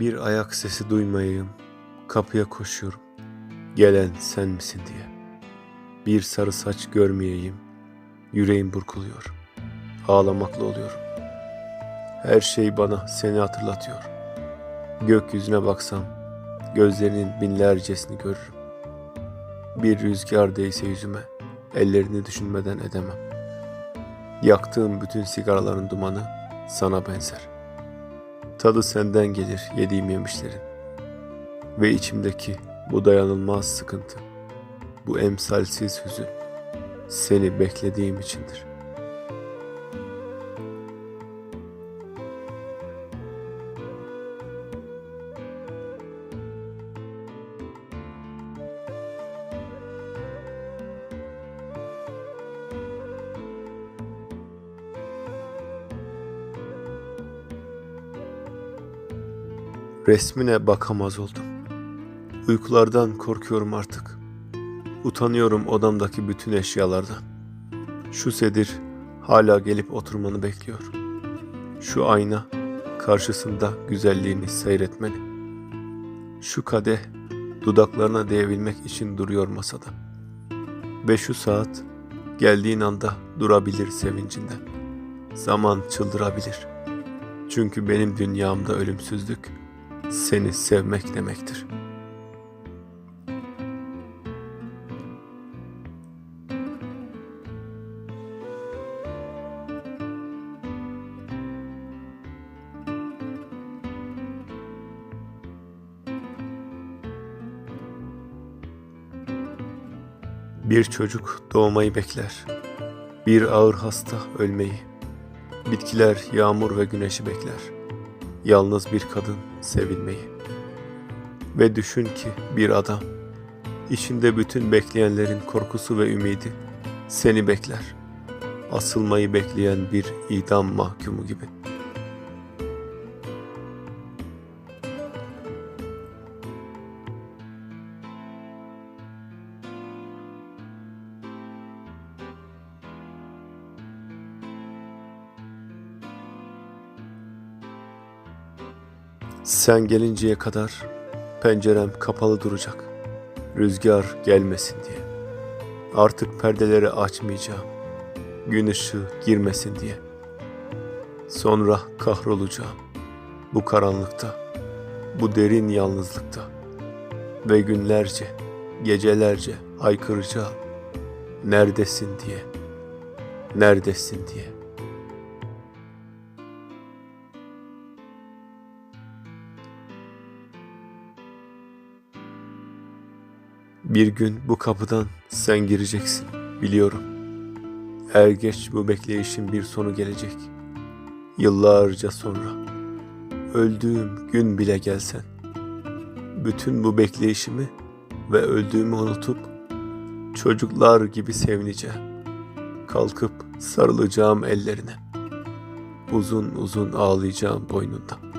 Bir ayak sesi duymayayım, kapıya koşuyorum. Gelen sen misin diye. Bir sarı saç görmeyeyim, yüreğim burkuluyor. Ağlamakla oluyorum. Her şey bana seni hatırlatıyor. Gökyüzüne baksam, gözlerinin binlercesini görürüm. Bir rüzgar değse yüzüme, ellerini düşünmeden edemem. Yaktığım bütün sigaraların dumanı sana benzer. Tadı senden gelir yediğim yemişlerin. Ve içimdeki bu dayanılmaz sıkıntı, bu emsalsiz hüzün seni beklediğim içindir. Resmine bakamaz oldum. Uykulardan korkuyorum artık. Utanıyorum odamdaki bütün eşyalardan. Şu sedir hala gelip oturmanı bekliyor. Şu ayna karşısında güzelliğini seyretmeni. Şu kadeh dudaklarına değebilmek için duruyor masada. Ve şu saat geldiğin anda durabilir sevincinden. Zaman çıldırabilir. Çünkü benim dünyamda ölümsüzlük seni sevmek demektir. Bir çocuk doğmayı bekler. Bir ağır hasta ölmeyi. Bitkiler yağmur ve güneşi bekler. Yalnız bir kadın sevilmeyi. Ve düşün ki bir adam içinde bütün bekleyenlerin korkusu ve ümidi seni bekler. Asılmayı bekleyen bir idam mahkumu gibi. Sen gelinceye kadar pencerem kapalı duracak. Rüzgar gelmesin diye. Artık perdeleri açmayacağım. Gün ışığı girmesin diye. Sonra kahrolacağım. Bu karanlıkta, bu derin yalnızlıkta. Ve günlerce, gecelerce haykıracağım. Neredesin diye. Neredesin diye. Bir gün bu kapıdan sen gireceksin, biliyorum. Er geç bu bekleyişin bir sonu gelecek. Yıllarca sonra, öldüğüm gün bile gelsen. Bütün bu bekleyişimi ve öldüğümü unutup çocuklar gibi sevineceğim. Kalkıp sarılacağım ellerine. Uzun uzun ağlayacağım boynundan.